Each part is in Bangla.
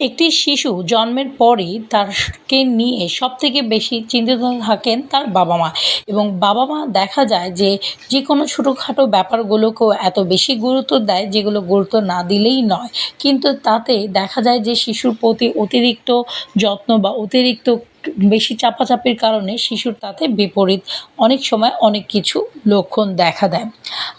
একটি শিশু জন্মের পরই তারকে নিয়ে সবথেকে বেশি চিন্তিত থাকেন তার বাবা মা। এবং বাবা মা দেখা যায় যে যে কোনো ছোটোখাটো ব্যাপারগুলোকেও এত বেশি গুরুত্ব দেয় যেগুলো গুরুত্ব না দিলেই নয়। কিন্তু তাতে দেখা যায় যে শিশুর প্রতি অতিরিক্ত যত্ন বা অতিরিক্ত বেশি চাপাচাপির কারণে শিশুর তাতে বিপরীত অনেক সময় অনেক কিছু লক্ষণ দেখা দেয়।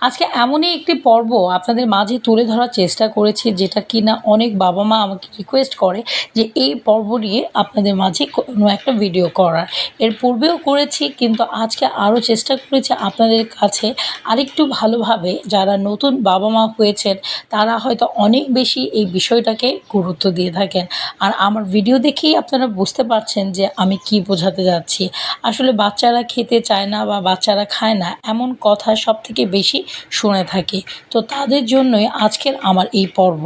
আজকে এমনই একটি পর্ব আপনাদের মাঝে তুলে ধরার চেষ্টা করেছি, যেটা কি না অনেক বাবা মা আমাকে রিকোয়েস্ট করে যে এই পর্ব নিয়ে আপনাদের মাঝে কোনো একটা ভিডিও করার। এর পূর্বেও করেছি, কিন্তু আজকে আরও চেষ্টা করেছি আপনাদের কাছে আরেকটু ভালোভাবে যারা নতুন বাবা মা হয়েছেন, তারা হয়তো অনেক বেশি এই বিষয়টাকে গুরুত্ব দিয়ে থাকেন। আর আমার ভিডিও দেখেই আপনারা বুঝতে পারছেন যে আমি কি বোঝাতে যাচ্ছি? আসলে বাচ্চারা খেতে চায় না বা বাচ্চারা খায় না এমন কথা সব থেকে বেশি শুনে থাকি। তো তাদের জন্যই আজকের আমার এই পর্ব।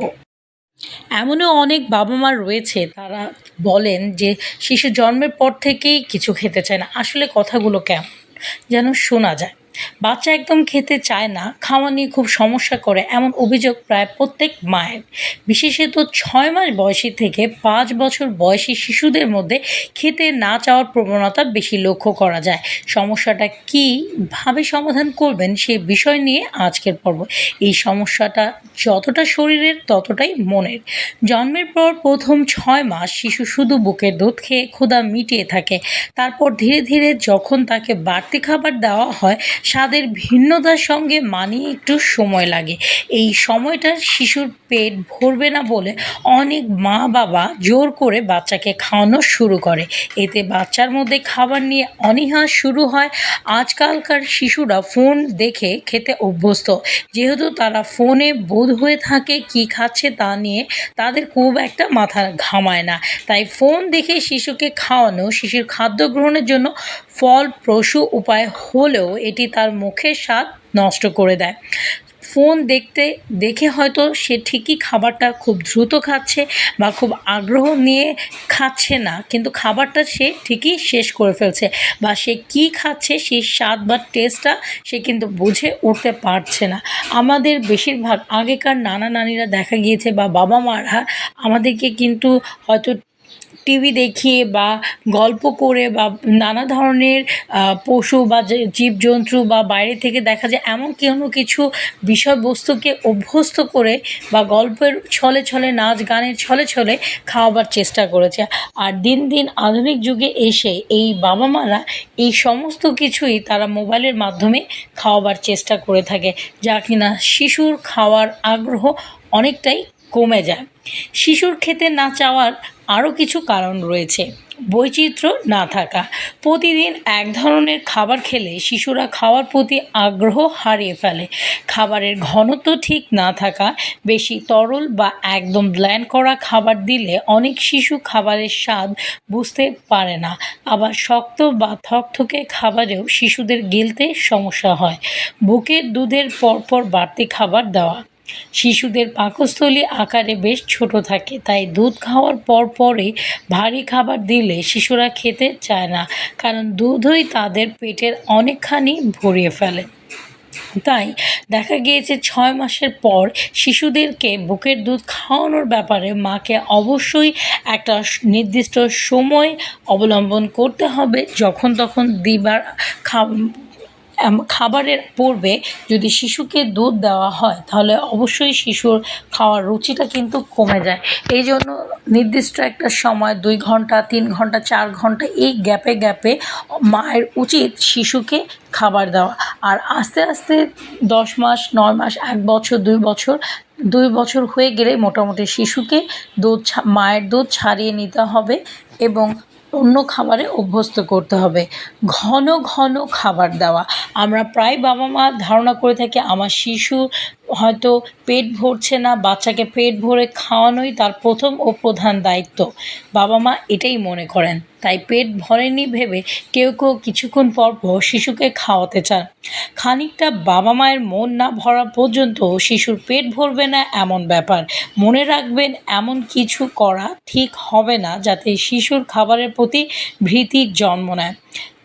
এমনও অনেক বাবা মা রয়েছে, তারা বলেন যে শিশু জন্মের পর থেকেই কিছু খেতে চায় না। আসলে কথাগুলো কেমন যেন শোনা যায়। বাচ্চা একদম খেতে চায় না, খাওয়া নিয়ে খুব সমস্যা করে, এমন অভিযোগ প্রায় প্রত্যেক মায়ের। বিশেষত ছয় মাস বয়সী থেকে পাঁচ বছর বয়সী শিশুদের মধ্যে খেতে না চাওয়ার প্রবণতা বেশি লক্ষ্য করা যায়। সমস্যাটা কীভাবে সমাধান করবেন সে বিষয় নিয়ে আজকের পর্ব। এই সমস্যাটা যতটা শরীরের ততটাই মনের। জন্মের পর প্রথম ছয় মাস শিশু শুধু বুকের দুধ খেয়ে ক্ষুধা মিটিয়ে থাকে। তারপর ধীরে ধীরে যখন তাকে বাড়তি খাবার দেওয়া হয় স্বাদের ভিন্নতার সঙ্গে মানিয়ে একটু সময় লাগে। এই সময়টা শিশুর পেট ভরবে না বলে অনেক মা বাবা জোর করে বাচ্চাকে খাওয়ানো শুরু করে। এতে বাচ্চার মধ্যে খাবার নিয়ে অনীহা শুরু হয়। আজকালকার শিশুরা ফোন দেখে খেতে অভ্যস্ত। যেহেতু তারা ফোনে বোধ হয়ে থাকে কি খাচ্ছে তা নিয়ে তাদের খুব একটা মাথা ঘামায় না। তাই ফোন দেখে শিশুকে খাওয়ানো, শিশুর খাদ্য গ্রহণের জন্য ফলপ্রসূ উপায় হলেও এটি তার মুখের স্বাদ নষ্ট করে দেয়। ফোন দেখতে, দেখে হয়তো সে ঠিকই খাবারটা খুব দ্রুত খাচ্ছে বা খুব আগ্রহ নিয়ে খাচ্ছে না, কিন্তু খাবারটা সে ঠিকই শেষ করে ফেলছে বা সে কী খাচ্ছে সেই স্বাদ বা টেস্টটা সে কিন্তু বুঝে উঠতে পারছে না। আমাদের বেশিরভাগ আগেকার নানা নানিরা দেখা গিয়েছে বা বাবা মারা আমাদেরকে কিন্তু হয়তো টিভি দেখিয়ে বা গল্প করে বা নানা ধরনের পশু বা জীবজন্তু বা বাইরে থেকে দেখা যায়, এমন কোনো কিছু বিষয়বস্তুকে অভ্যস্ত করে বা গল্পের ছলে ছলে, নাচ গানের ছলে ছলে খাওয়াবার চেষ্টা করেছে। আর দিন দিন আধুনিক যুগে এসে এই বাবা মারা এই সমস্ত কিছুই তারা মোবাইলের মাধ্যমে খাওয়াবার চেষ্টা করে থাকে। যা কিনা শিশুর খাওয়ার আগ্রহ অনেকটাই কমে যায়। শিশুর খেতে না চাওয়ার আরও কিছু কারণ রয়েছে। বৈচিত্র্য না থাকা। প্রতিদিন এক ধরনের খাবার খেলে শিশুরা খাওয়ার প্রতি আগ্রহ হারিয়ে ফেলে। খাবারের ঘনত্ব ঠিক না থাকা, বেশি তরল বা একদম ব্ল্যান্ড করা খাবার দিলে অনেক শিশু খাবারের স্বাদ বুঝতে পারে না। আবার শক্ত বা থকথকে খাবারেও শিশুদের গিলতে সমস্যা হয়। বুকের দুধের পরপর বাড়তি খাবার দেওয়া। শিশুদের পাকস্থলী আকারে বেশ ছোট থাকে, তাই দুধ খাওয়ার পর পরে ভারী খাবার দিলে শিশুরা খেতে চায় না, কারণ দুধই তাদের পেটের অনেকখানি ভরিয়ে ফেলে। তাই দেখা গিয়েছে ছয় মাসের পর শিশুদেরকে বুকের দুধ খাওয়ানোর ব্যাপারে মাকে অবশ্যই একটা নির্দিষ্ট সময় অবলম্বন করতে হবে, যখন তখন দিবার খা খাবারের পূর্বে যদি শিশুকে দুধ দেওয়া হয়, তাহলে অবশ্যই শিশুর খাওয়ার রুচিটা কিন্তু কমে যায়। এই জন্য নির্দিষ্ট একটা সময়, দুই ঘণ্টা, তিন ঘণ্টা, চার ঘণ্টা, এই গ্যাপে গ্যাপে মায়ের উচিত শিশুকে খাবার দেওয়া। আর আস্তে আস্তে দশ মাস, নয় মাস, এক বছর, দুই বছর দুই বছর হয়ে গেলে মোটামুটি শিশুকে দুধ মায়ের দুধ ছাড়িয়ে নিতে হবে এবং অন্য খাবারে অভ্যস্ত করতে হবে। ঘন ঘন খাবার দেওয়া। আমরা প্রায় বাবা মা ধারণা করে থাকি আমার শিশু হয়তো পেট ভরছে না, বাচ্চাকে পেট ভরে খাওয়ানোই তার প্রথম ও প্রধান দায়িত্ব। বাবা মা এটাই মনে করেন। তাই পেট ভরেনি ভেবে কেউ কেউ কিছুক্ষণ পর শিশুকে খাওয়াতে চান। খানিকটা বাবা মায়ের মন না ভরা পর্যন্ত শিশুর পেট ভরবে না এমন ব্যাপার। মনে রাখবেন, এমন কিছু করা ঠিক হবে না যাতে শিশুর খাবারের প্রতি ভীতির জন্ম নেয়।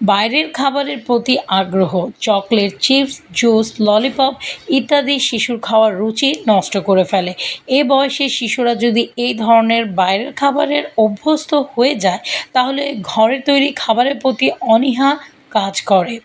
বাইরের খাবারের প্রতি আগ্রহ, চকলেট, চিপস, জুস, ললিপপ ইত্যাদি শিশুর খাওয়ার রুচি নষ্ট করে ফেলে। এ বয়সে শিশুরা যদি এই ধরনের বাইরের খাবারের অভ্যস্ত হয়ে যায়, তাহলে ঘরে তৈরি খাবারের প্রতি অনীহা কাজ করে।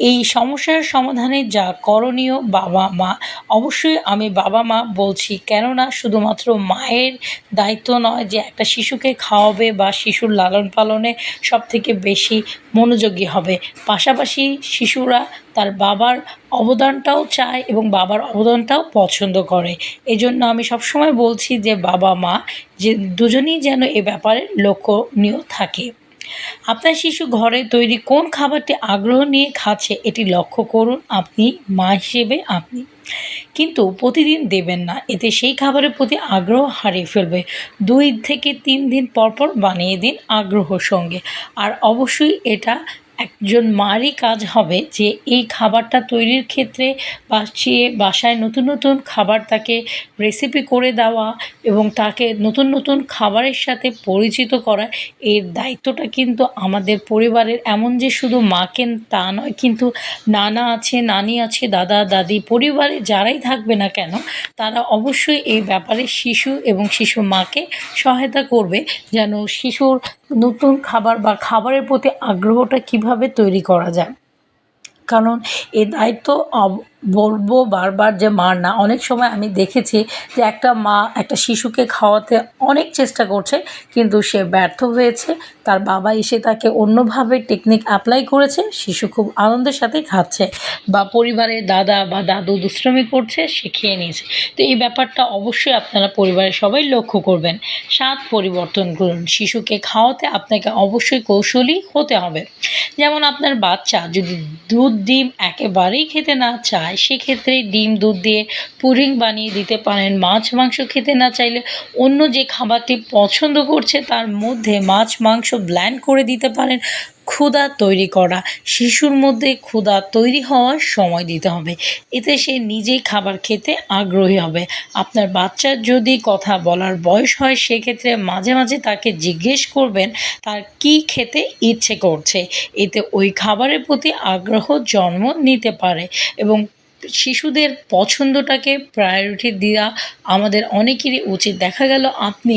এই সমস্যার সমাধানে যা করণীয় বাবা মা, অবশ্যই আমি বাবা মা বলছি। কেননা শুধুমাত্র মায়ের দায়িত্ব নয় যে একটা শিশুকে খাওয়াবে বা শিশুর লালন পালনে সব থেকে বেশি মনোযোগী হবে। পাশাপাশি শিশুরা তার বাবার অবদানটাও চায় এবং বাবার অবদানটাও পছন্দ করে। এজন্য আমি সবসময় বলছি যে বাবা মা যে দুজনেই যেন এ ব্যাপারে লক্ষ্যণীয় থাকে। আপনার শিশু ঘরে তৈরি কোন খাবারটি আগ্রহ নিয়ে খাচ্ছে এটি লক্ষ্য করুন আপনি, মা হিসেবে আপনি। কিন্তু প্রতিদিন দেবেন না, এতে সেই খাবারের প্রতি আগ্রহ হারিয়ে ফেলবে। দুই থেকে তিন দিন পর পর বানিয়ে দিন আগ্রহ সঙ্গে। আর অবশ্যই এটা একজন মারই কাজ হবে যে এই খাবারটা তৈরির ক্ষেত্রে বাঁচিয়ে বাসায় নতুন নতুন খাবার তাকে রেসিপি করে দেওয়া এবং তাকে নতুন নতুন খাবারের সাথে পরিচিত করা, এর দায়িত্বটা কিন্তু আমাদের পরিবারের। এমন যে শুধু মাকে তা নয়, কিন্তু নানা আছে, নানি আছে, দাদা, দাদি, পরিবারে যারাই থাকবে না কেন, তারা অবশ্যই এই ব্যাপারে শিশু এবং শিশু মাকে সহায়তা করবে যেন শিশুর নতুন খাবার বা খাবারের প্রতি আগ্রহটা কীভাবে তৈরি করা যায়? কারণ এ দায়িত্ব বলব বারবার যে মার না। অনেক সময় আমি দেখেছি যে একটা মা একটা শিশুকে খাওয়াতে অনেক চেষ্টা করছে, কিন্তু সে ব্যর্থ হয়েছে। তার বাবা এসে তাকে অন্যভাবে টেকনিক অ্যাপ্লাই করেছে। শিশু খুব আনন্দের সাথে খাচ্ছে। বা পরিবারের দাদা বা দাদু দুষ্টমি করছে, সে খেয়ে নিয়েছে। তো এই ব্যাপারটা অবশ্যই আপনারা পরিবারের সবাই লক্ষ্য করবেন। স্বাদ পরিবর্তন করুন। শিশুকে খাওয়াতে আপনাকে অবশ্যই কৌশলী হতে হবে। যেমন আপনার বাচ্চা যদি দুধ, ডিম একেবারেই খেতে না চায় সেক্ষেত্রে ডিম, দুধ দিয়ে পুডিং বানিয়ে দিতে পারেন। মাছ, মাংস খেতে না চাইলে অন্য যে খাবারটি পছন্দ করছে তার মধ্যে মাছ, মাংস ব্ল্যান্ড করে দিতে পারেন। ক্ষুধা তৈরি করা শিশুর মধ্যে ক্ষুধা তৈরি হওয়ার সময় দিতে হবে। এতে সে নিজেই খাবার খেতে আগ্রহী হবে। আপনার বাচ্চার যদি কথা বলার বয়স হয়, সেক্ষেত্রে মাঝে মাঝে তাকে জিজ্ঞেস করবেন, তার কি খেতে ইচ্ছে করছে? এতে ওই খাবারের প্রতি আগ্রহ জন্ম নিতে পারে এবং শিশুদের পছন্দটাকে প্রায়োরিটি দেওয়া আমাদের অনেকেরই উচিত। দেখা গেল আপনি,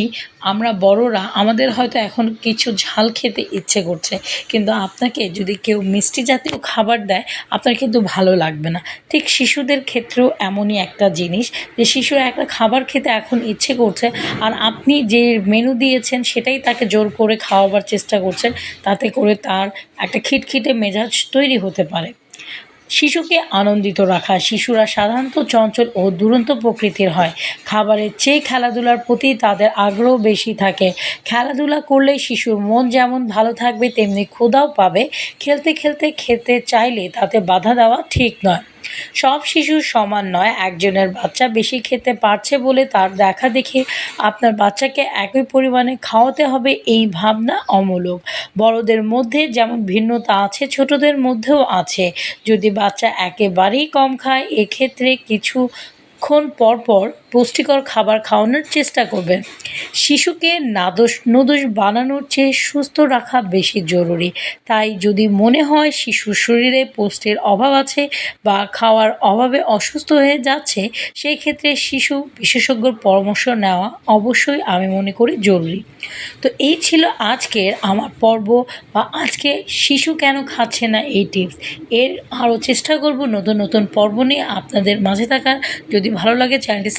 আমরা বড়রা, আমাদের হয়তো এখন কিছু ঝাল খেতে ইচ্ছে করছে, কিন্তু আপনাকে যদি কেউ মিষ্টি জাতীয় খাবার দেয়, আপনার কিন্তু ভালো লাগবে না। ঠিক শিশুদের ক্ষেত্রেও এমনই একটা জিনিস যে শিশুরা একটা খাবার খেতে এখন ইচ্ছে করছে আর আপনি যে মেনু দিয়েছেন সেটাই তাকে জোর করে খাওয়াবার চেষ্টা করছেন, তাতে করে তার একটা খিটখিটে মেজাজ তৈরি হতে পারে। শিশুকে আনন্দিত রাখা। শিশুরা সাধারণত চঞ্চল ও দুরন্ত প্রকৃতির হয়। খাবারের চেয়ে খেলাধুলার প্রতি তাদের আগ্রহ বেশি থাকে। খেলাধুলা করলে শিশুর মন যেমন ভালো থাকবে, তেমনি ক্ষুধাও পাবে। খেলতে খেলতে খেতে চাইলে তাতে বাধা দেওয়া ঠিক নয়। সব শিশু সমান নয়, একজনের বাচ্চা বেশি খেতে পারছে বলে তার দেখা দেখে আপনার বাচ্চাকে একই পরিমাণে খাওয়াতে হবে এই ভাবনা অমূলক। বড়দের মধ্যে যেমন ভিন্নতা আছে, ছোটদের মধ্যেও আছে। যদি বাচ্চা একেবারেই কম খায়, এক্ষেত্রে কিছুক্ষণ পর পর পুষ্টিকর খাবার খাওয়ানোর চেষ্টা করবেন। শিশুকে নাদোষ, নদোষ বানানোর চেয়ে সুস্থ রাখা বেশি জরুরি। তাই যদি মনে হয় শিশুর শরীরে পুষ্টির অভাব আছে বা খাওয়ার অভাবে অসুস্থ হয়ে যাচ্ছে, সেই ক্ষেত্রে শিশু বিশেষজ্ঞর পরামর্শ নেওয়া অবশ্যই আমি মনে করি জরুরি। তো এই ছিল আজকের আমার পর্ব বা আজকে শিশু কেন খাচ্ছে না এই টিপস। এর আরও চেষ্টা করব নতুন নতুন পর্ব নিয়ে আপনাদের মাঝে থাকার। যদি ভালো লাগে চ্যানেলটি